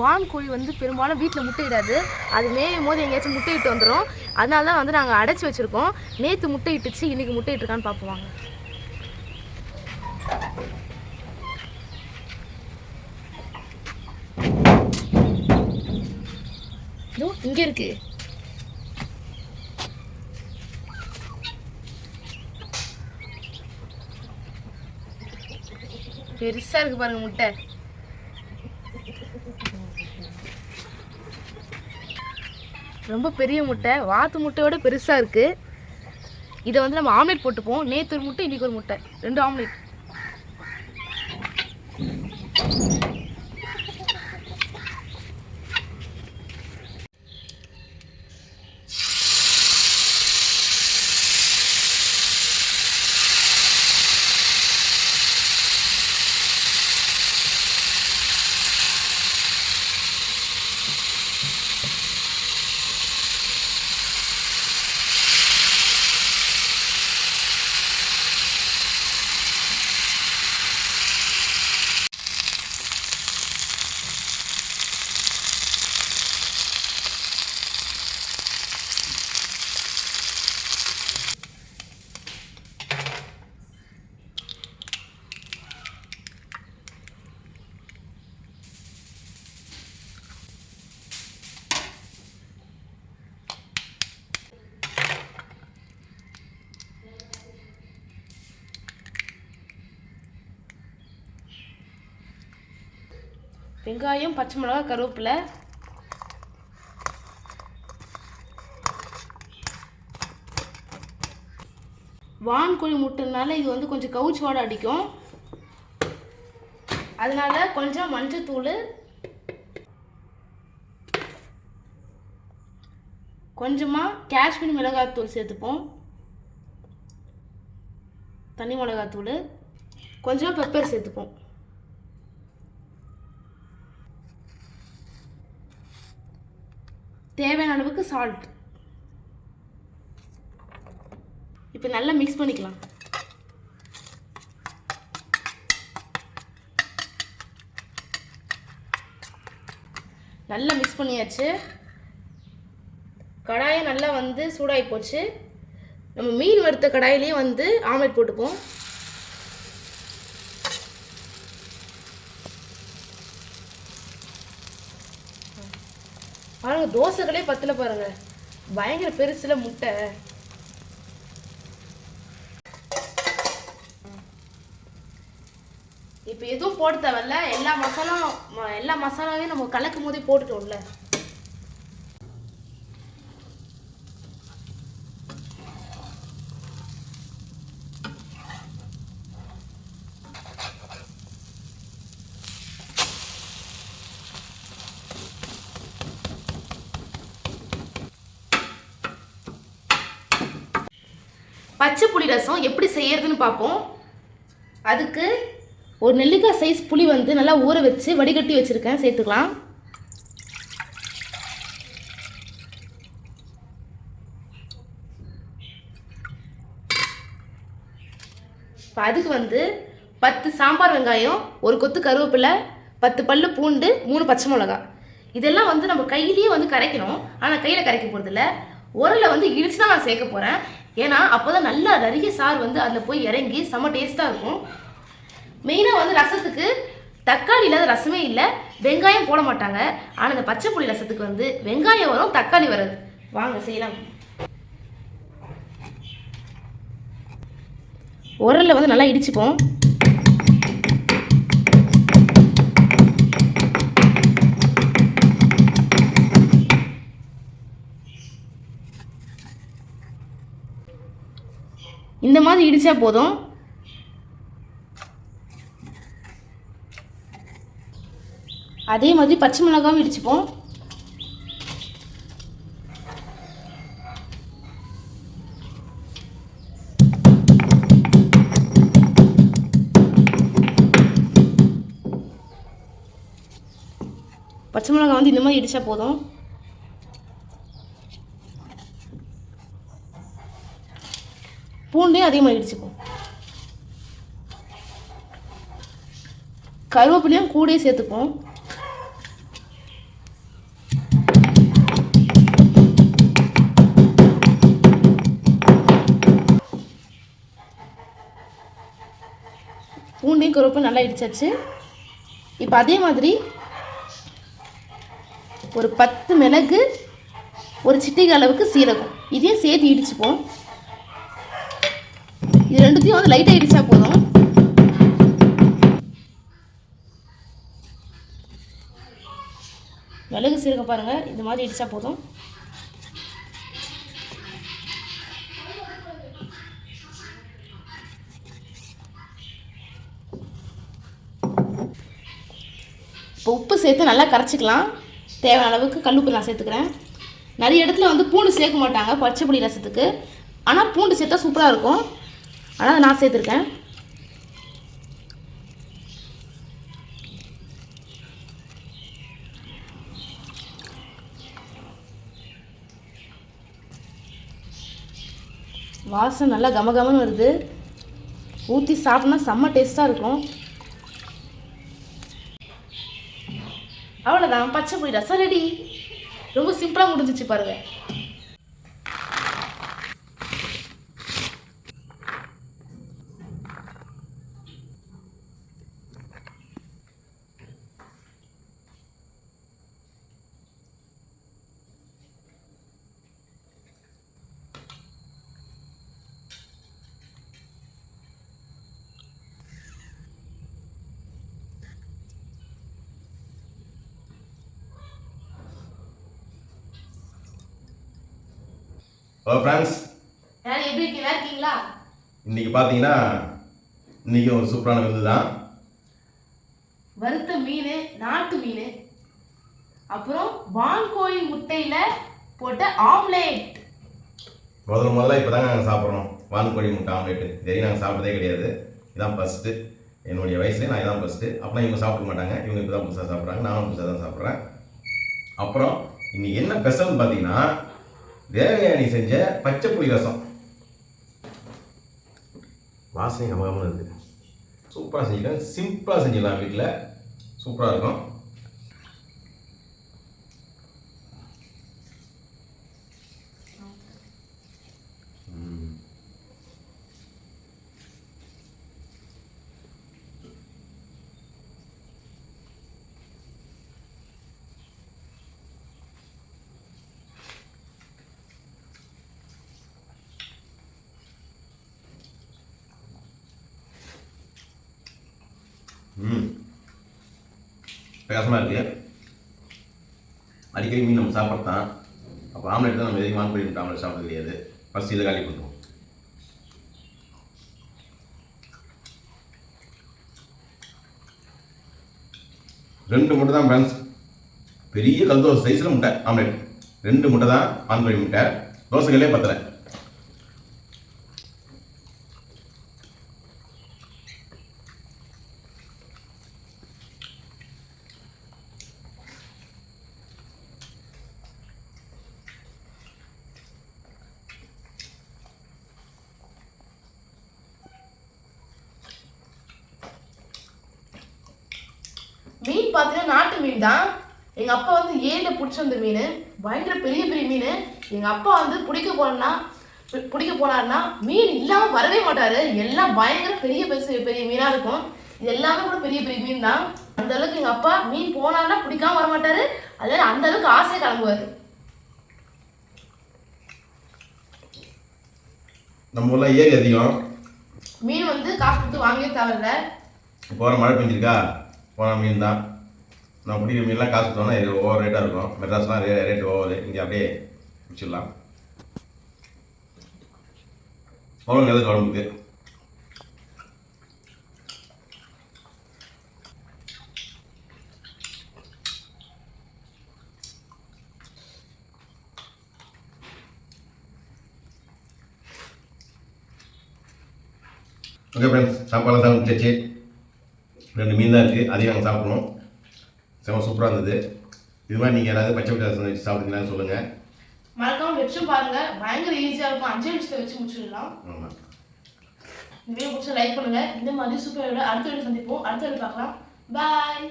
வான் கோழி வந்து பெரும்பாலும் வீட்டில் முட்டையிடாது. அது மேயும் போது எங்கேயாச்சும் முட்டையிட்டு வந்துடும் அதனால தான் வந்து நாங்கள் அடைச்சி வச்சுருக்கோம். நேற்று முட்டையிட்டுச்சு இன்றைக்கி முட்டையிட்டுருக்கான்னு பார்ப்போம் வாங்க. இங்கே இருக்கு. பெருசா இருக்கு பாருங்க முட்டை. ரொம்ப பெரிய முட்டை வாத்து முட்டையோட பெருசாக இருக்குது இதை வந்து நம்ம ஆம்லெட் போட்டுப்போம். நேற்று ஒரு முட்டை இன்றைக்கி ஒரு முட்டை. ரெண்டு ஆம்லெட் வெங்காயம் பச்சை மிளகா கருவேப்பிலை. வான்கோழி முட்டைனால இது வந்து கொஞ்சம் கவுச்சு வாடை அடிக்கும். அதனால கொஞ்சம் மஞ்சத்தூள். கொஞ்சமாக காஷ்மீர் மிளகாத்தூள் சேர்த்துப்போம். தனி மிளகாத்தூள் கொஞ்சமாக பெப்பர் சேர்த்துப்போம். தேவையான அளவுக்கு சால்ட் இப்போ நல்லா மிக்ஸ் பண்ணிக்கலாம். நல்லா மிக்ஸ் பண்ணியாச்சு. கடாயை நல்லா வந்து சூடாகி போச்சு. நம்ம மீன் வறுத்த கடாயிலேயே வந்து ஆம்லெட் போட்டுப்போம். பாருங்க தோசைகளே பத்தில் பாருங்க. பயங்கர பெருசுல முட்டை. இப்போ எதுவும் போட தேவையில்ல. எல்லா மசாலாவும் எல்லா மசாலாவையும் நம்ம கலக்கும் போதே போட்டுட்டோம்ல. பச்சை புளி ரசம் எப்படி செய்யறதுன்னு பார்ப்போம். அதுக்கு ஒரு நெல்லிக்காய் சைஸ் புளி வந்து நல்லா ஊற வச்சு வடிகட்டி வச்சுருக்கேன். சேர்த்துக்கலாம். இப்போ அதுக்கு வந்து பத்து சாம்பார் வெங்காயம் ஒரு கொத்து கருவேப்பிலை பத்து பல்லு பூண்டு மூணு பச்சை மிளகா. இதெல்லாம் வந்து நம்ம கையிலேயே வந்து கரைக்கணும். ஆனால் கையில் கரைக்க போகிறதில்ல உரலில் வந்து இடிச்சு தான் நான் சேர்க்க போகிறேன் ஏன்னா அப்போ தான் நல்லா நிறைய சாறு வந்து அதில் போய் இறங்கி செம்ம டேஸ்ட்டாக இருக்கும். மெயினாக வந்து ரசத்துக்கு தக்காளி இல்லாத ரசமே இல்லை வெங்காயம் போட மாட்டாங்க. ஆனால் இந்த பச்சை புளி ரசத்துக்கு வந்து வெங்காயம் வரும் தக்காளி வராது. வாங்க செய்யலாம். உரலில் வந்து நல்லா இடிச்சுப்போம். இந்த மாதிரி இடித்தா போதும். அதே மாதிரி பச்சை மிளகாவும் இடிச்சுப்போம். பச்சை மிளகா வந்து இந்த மாதிரி இடித்தா போதும். பூண்டையும் அதிகமாக இடிச்சுக்கும் கருவேப்பிலையும் கூடையும் சேர்த்துப்போம். பூண்டையும் கருவேப்பும் நல்லா இடிச்சாச்சு. இப்போ அதே மாதிரி ஒரு பத்து மிளகு ஒரு சிட்டிகை அளவுக்கு சீரகம். இதையும் சேர்த்து இடிச்சுப்போம். இது ரெண்டுத்தையும் வந்து லைட்டாக இடிச்சா போதும்? மிளகு சீரகம் பாருங்கள் இந்த மாதிரி இடித்தா போதும்? இப்போ உப்பு சேர்த்து நல்லா கரைச்சிக்கலாம். தேவையான அளவுக்கு கல்லுப்பு நான் சேர்த்துக்கிறேன். நிறைய இடத்துல வந்து பூண்டு சேர்க்க மாட்டாங்க பச்சை புளி ரசத்துக்கு. ஆனால் பூண்டு சேர்த்தா சூப்பராக இருக்கும். ஆனால் நான் சேர்த்துருக்கேன். வாசனை நல்லா கமகமன்னு வருது. ஊற்றி சாப்பிட்டோம்னா செம்ம டேஸ்ட்டாக இருக்கும். அவ்வளோதான் பச்சை புளி ரசம் ரெடி ரொம்ப சிம்பிளாக முடிஞ்சிச்சு பாருங்கள் ஹலோ ஃப்ரெண்ட்ஸ் எப்படி இருக்கீங்களா இருக்கீங்களா? இன்னைக்கு பார்த்தீங்கன்னா இன்னைக்கு ஒரு சூப்பரான விருந்து தான் வறுத்த மீன் நாட்டு மீன் அப்புறம் வான்கோழி முட்டையில் போட்ட ஆம்லேட். முதல்ல முதல்ல இப்போ தாங்க நாங்கள் சாப்பிட்றோம் வான்கோழி முட்டை ஆம்லேட்டு. சரி நாங்கள் சாப்பிட்டதே கிடையாது. இதான் ஃபஸ்ட்டு என்னுடைய வயசுல நான் இதான் ஃபஸ்ட்டு அப்புறம் இவங்க சாப்பிட மாட்டாங்க. இவங்க இப்போ தான் புதுசாக சாப்பிட்றாங்க. நானும் புதுசாக தான் சாப்பிட்றேன். அப்புறம் இன்னைக்கு என்ன ஸ்பெஷல்னு பார்த்தீங்கன்னா தேவயானி செஞ்ச பச்சை புளி ரசம். வாசனை கமகமாக இருக்குது சூப்பராக செஞ்சுக்கலாம். சிம்பிளாக செஞ்சிடலாம் வீட்டில் சூப்பராக இருக்கும். பிரகாசமாக இருக்கு. அடிக்கடி மீன் நம்ம சாப்பிட்றது தான். அப்போ ஆம்லெட் தான் நம்ம எதையும் வாங்கி போய் ஆம்லெட் சாப்பிட கிடையாது. ஃபஸ்ட் இதை காலி பண்ணுவோம். ரெண்டு முட்டை தான் ஃப்ரெண்ட்ஸ் பெரிய கல் தோசை சைஸில் முட்டை ஆம்லெட் ரெண்டு முட்டை தான் பான்பழி முட்டை. தோசைகளே பத்தலை. மீன் பார்த்தீங்கன்னா நாட்டு மீன் தான். எங்கள் அப்பா வந்து ஏரியில் பிடிச்சி வந்த மீன். பயங்கர பெரிய பெரிய மீன். எங்கள் அப்பா வந்து பிடிக்க போனா பிடிக்க போனாருன்னா மீன் இல்லாமல் வரவே மாட்டார். எல்லாம் பயங்கர பெரிய பெருசு பெரிய மீனாக இருக்கும். இது எல்லாமே கூட பெரிய பெரிய மீன் தான். அந்த அளவுக்கு எங்கள் அப்பா மீன் போனாருன்னா பிடிக்காம வர மாட்டார். அதனால அந்த அளவுக்கு ஆசையாக கிளம்புவார். நம்ம ஊரில் ஏரி அதிகம். மீன் வந்து காசு கொடுத்து வாங்கவே தேவையில்ல. போகிற மழை பெஞ்சிருக்கா? போன மீன் தான். நான் பிடிக்கிற மீன்லாம் காசு கொடுத்தோம்னா இது ஓவர் ரேட்டாக இருக்கும். மெட்ராஸ்லாம் ரே ரேட் ஓவர் இங்கே அப்படியே பிடிச்சிடலாம் அவ்வளோ எது உடம்புக்கு? ஓகே ஃப்ரெண்ட்ஸ் சாப்பாடுலாம் சாப்பிட்டுச்சு ரெண்டு மீன் தான் இருக்குது அதையும் நாங்கள் சாப்பிட்ணும். செம சூப்பராக இருந்தது. இது மாதிரி நீங்கள் யாராவது பச்சை மிட்டாய் வச்சு சாப்பிட்டீங்களான்னு சொல்லுங்கள் மறக்காம வச்சும் பாருங்க. பயங்கர ஈஸியாக இருக்கும். அஞ்சு நிமிஷத்தை வச்சு முடிச்சிடலாம். ஆமாம் இந்த வீடியோ பிடிச்சா லைக் பண்ணுங்க. இந்த மாதிரி சூப்பர் வீடியோ அடுத்த வீடியோ சந்திப்போம். அடுத்த வீடியோ பார்க்கலாம். பாய்